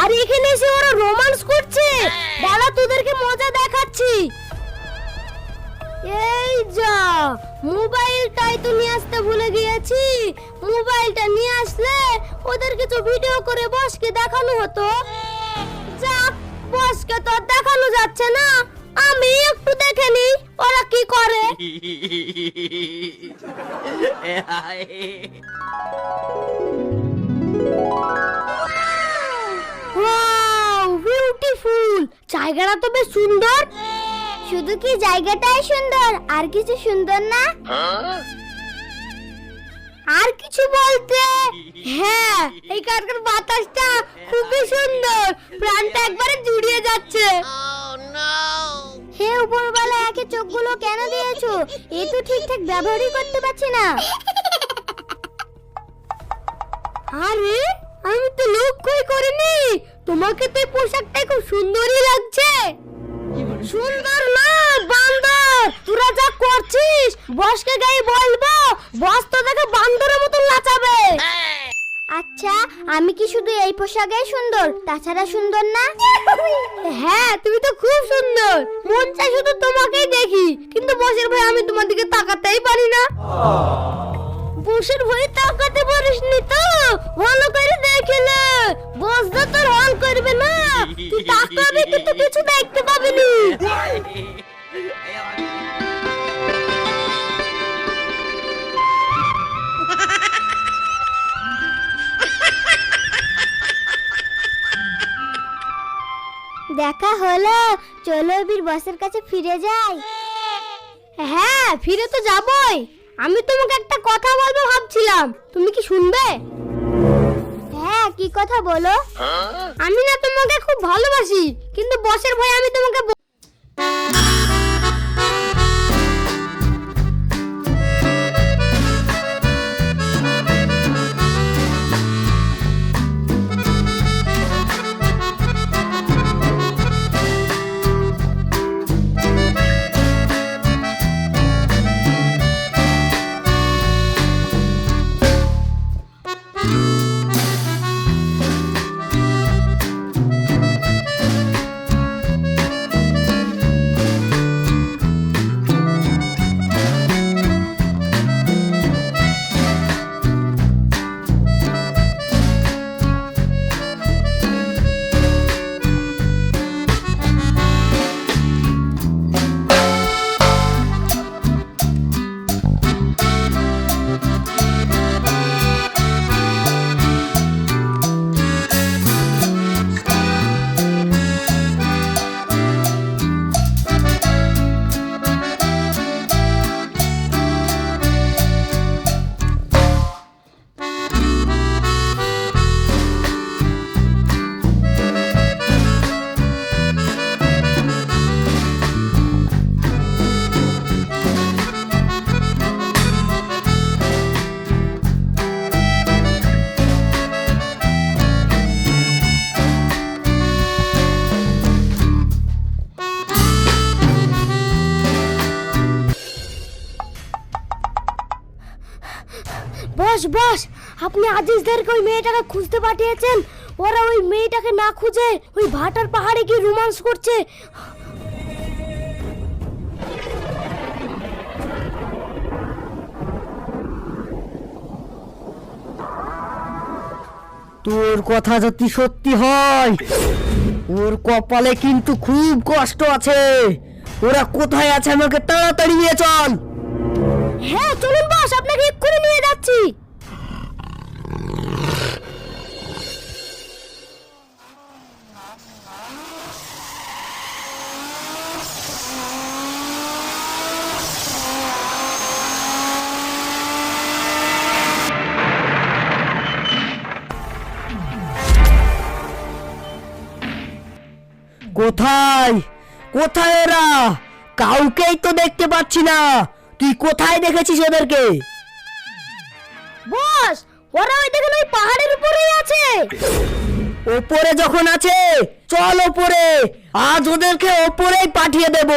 আর এখানে এসে ওরা রোমান্স করছে। দাঁড়া তোদেরকে মজা দেখাচ্ছি। এই যা মোবাইলটাই তো নিয়ে আসতে ভুলে গিয়েছি। মোবাইলটা নিয়ে আসলে ওদের কিছু ভিডিও করে বসকে দেখানো হতো। যাক বসকে তো দেখানো যাচ্ছে না। আমি একটু দেখে নিই ওরা কি করে। ওয়াও বিউটিফুল জায়গাটা তো বেশ সুন্দর। শুধু কি জায়গাটাই সুন্দর? আর কিছু সুন্দর না? আর কিছু বলতে? হ্যাঁ এই কারখানার বাতাসটা খুবই সুন্দর। প্রাণটা একবারে জুড়িয়ে যাচ্ছে। হে উপরওয়ালা, একে চোখগুলো কেন দিয়েছ? এ তো ঠিকঠাক ব্যবহারই করতে পারছি না। তো খুব সুন্দরই লাগছে। সুন্দর না বান্দর। তোরা যা করছিস বসকে গায়ে বলব। বস তো দেখে বান্দরের মতো নাচাবে। আচ্ছা আমি কি শুধু এই পোশাকেই সুন্দর তাছাড়া সুন্দর না? হ্যাঁ তুমি তো খুব সুন্দর। মন চাই শুধু তোমাকেই দেখি। কিন্তু বসের ভাই আমি তোমার দিকে তাকাতেই পারি না। বসের ভয়ে তাকাতে পারিসনি তো। ভালো করে দেখিলে বস তো তোর হল করবে না। তুই তাকাবি, কিন্তু কিছু দেখতে পাবি নি দেখা হলো। চলো বীর বসের কাছে ফিরে যাই। হ্যাঁ ফিরে তো যাবই। আমি তোমাকে একটা কথা বলব ভাবছিলাম। তুমি কি শুনবে? হ্যাঁ কি কথা বলো? আমি না তোমাকে খুব ভালোবাসি কিন্তু বসের ভয়ে আমি তোমাকে বস বস আপনি আজিজদেরকে ওই মেয়েটাকে খুঁজতে পাঠিয়েছেন। ওরা ওই মেয়েটাকে না খুঁজে ওই ভাটার পাহাড়ে গিয়ে রোমান্স করছে। তোর কথা যদি সত্যি হয় ওর কপালে কিন্তু খুব কষ্ট আছে। ওরা কোথায় আছে আমাকে তাড়াতাড়ি নিয়ে চল। হ্যাঁ চলুন বস আপনাকে এক্ষুনি যাচ্ছি। কোথায়? কোথায় ওরা কাউকেই তো দেখতে পাচ্ছি না। তুই কোথায় দেখেছিস ওদেরকে বস, ওরা ওই দেখেন ওই পাহাড়ের উপরেই আছে। ওপরে যখন আছে, চল ওপরে আজ ওদেরকে ওপরেই পাঠিয়ে দেব।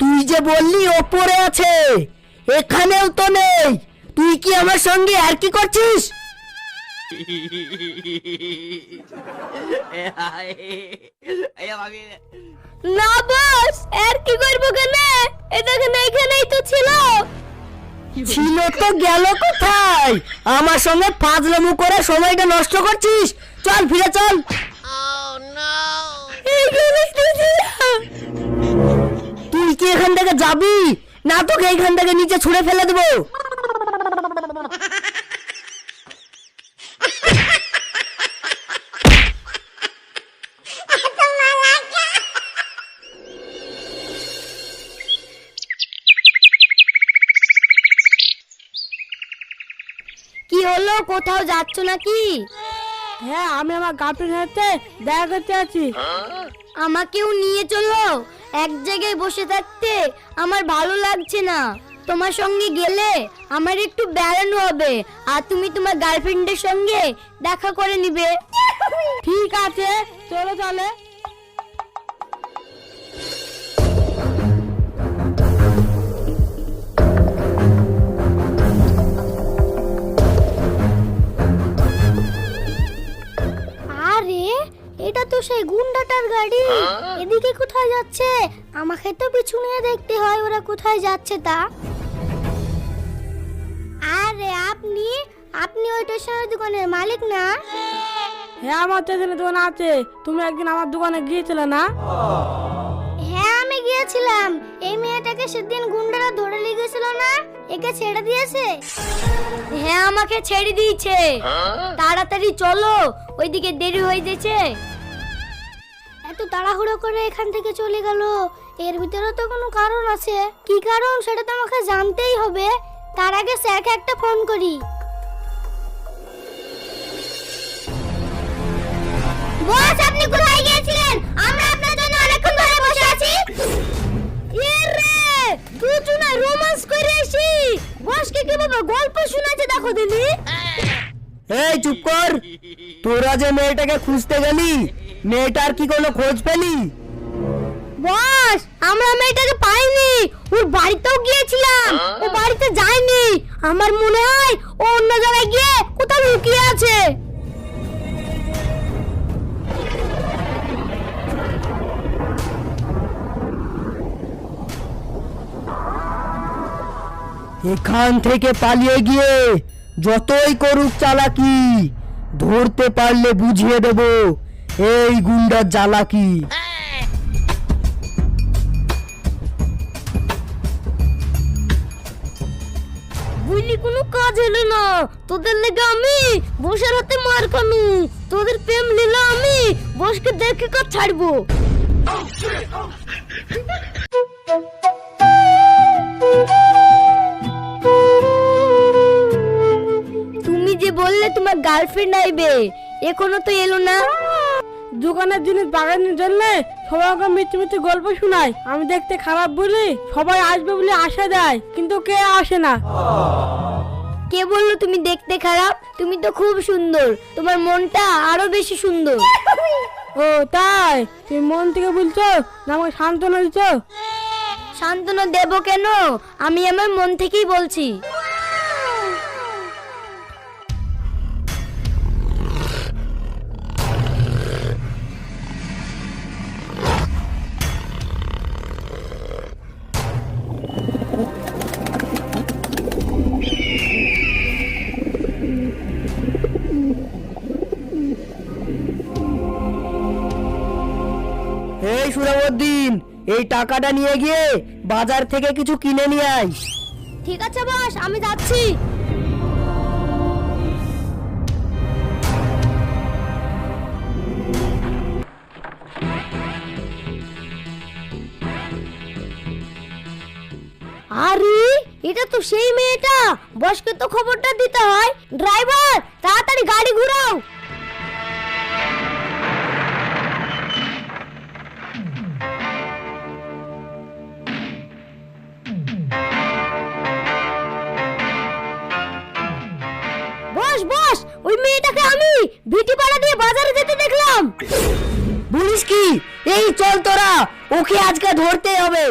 তুই যে বললি ওপরে আছে, এখানেও তো নেই। তুই কি আমার সঙ্গে আর কি করছিস? না বস আর কি করব কেন? এটা এখানেই তো ছিল। ছিল তো গেল কোথায়? আমার সঙ্গে ফাজলামু করে সময়টা নষ্ট করছিস? চল ফিরে চল। তুই কি এখান থেকে যাবি? না তোকে এখান থেকে নিচে ছুঁড়ে ফেলে দেবো। কি হলো? কোথাও যাচ্ছ নাকি? হ্যাঁ আমি আমার গার্লফ্রেন্ড সাথে দেখা করতে আছি আমাকেও নিয়ে চলো। এক জায়গায় বসে থাকতে আমার ভালো লাগছে না। তোমার সঙ্গে গেলে আমার একটু বেড়ানো হবে আর তুমি তোমার গার্লফ্রেন্ডের সঙ্গে দেখা করে নিবে। ঠিক আছে চলো চলে সেই গুন্ডাটার গাড়ি। এদিকে কোথায় যাচ্ছে? আমাকে তো পিছু নিয়ে দেখতে হয় ওরা কোথায় যাচ্ছে তা। আরে আপনি আপনি ওই স্টেশনের দোকানের মালিক না? হ্যাঁ আমার স্টেশনে দোকান আছে। তুমি একদিন আমার দোকানে গিয়েছিলে না? হ্যাঁ আমি গিয়েছিলাম। এই মেয়েটাকে সেদিন গুন্ডারা ধরে নিয়ে লেগেছিল না? একে ছেড়ে দিয়েছে? হ্যাঁ আমাকে ছেড়ে দিয়েছে। তাড়াতাড়ি চলো ওইদিকে দেরি হয়ে গেছে এত তাড়াহুড়ো করে এখান থেকে চলে গেল। এর ভিতরে তো কোনো কারণ আছে। কি কারণ সেটা তো আমাকে জানতেই হবে। তার আগে স্যারকে একটা ফোন করি। বস, আপনি কোথায় গিয়েছিলেন? আমরা আপনার জন্য অনেকক্ষণ ধরে বসে আছি। এরে দুজনে রোমান্স করে গল্প শোনাচ্ছে দেখো দিলি এই, চুপ কর। তোরা যে মেয়েটাকে খুঁজতে গেলি মেয়েটার কি কোনো খোঁজ পেলি? বস আমরা মেয়েটাকে পাইনি। ওর বাড়িতেও গিয়েছিলাম। ও বাড়িতে যায়নি। আমার মনে হয় ও অন্য জায়গায় গিয়ে কোথাও লুকিয়ে আছে। এখান থেকে পালিয়ে গিয়ে যতই করুক চালাকি ধরতে পারলে বুঝিয়ে দেব। এই গুন্ডার জ্বালাকি বুঝলি কোনো কাজ হলো না। তোদের লেগে আমি বসের হাতে মার তোদের প্রেম লীলা আমি বসকে দেখে ছাড়বো? তুমি যে বললে তোমার গার্লফ্রেন্ড আইবে, এখনও তো এলো না। দোকানের জিনিস বাগানের জন্য সবাই আমাকে মিথ্যে মিথ্যে গল্প শোনায়। আমি দেখতে খারাপ বলি সবাই আসবে বলে আশা দেয় কিন্তু কে আসে না? কে বলল তুমি দেখতে খারাপ? তুমি তো খুব সুন্দর। তোমার মনটা আরও বেশি সুন্দর। ও তাই? তুমি মন থেকে বলছো না আমাকে সান্ত্বনা দিচ্ছ সান্ত্বনা দেব কেন? আমি আমার মন থেকেই বলছি। এই টাকাটা নিয়ে গিয়ে বাজার থেকে কিছু কিনে নিয়ে আয়। ঠিক আছে বস, আমি যাচ্ছি। আরে, এটা তো সেই মেয়েটা। বসকে তো খবরটা দিতে হয়। ড্রাইভার, তাড়াতাড়ি গাড়ি ঘুরাও। ওই মেয়েটাকে আমি ভিটি পাড়া দিয়ে বাজারে যেতে দেখলাম। বলিস কি? এই চল তোরা, ওকে আজকে ধরতে হবে।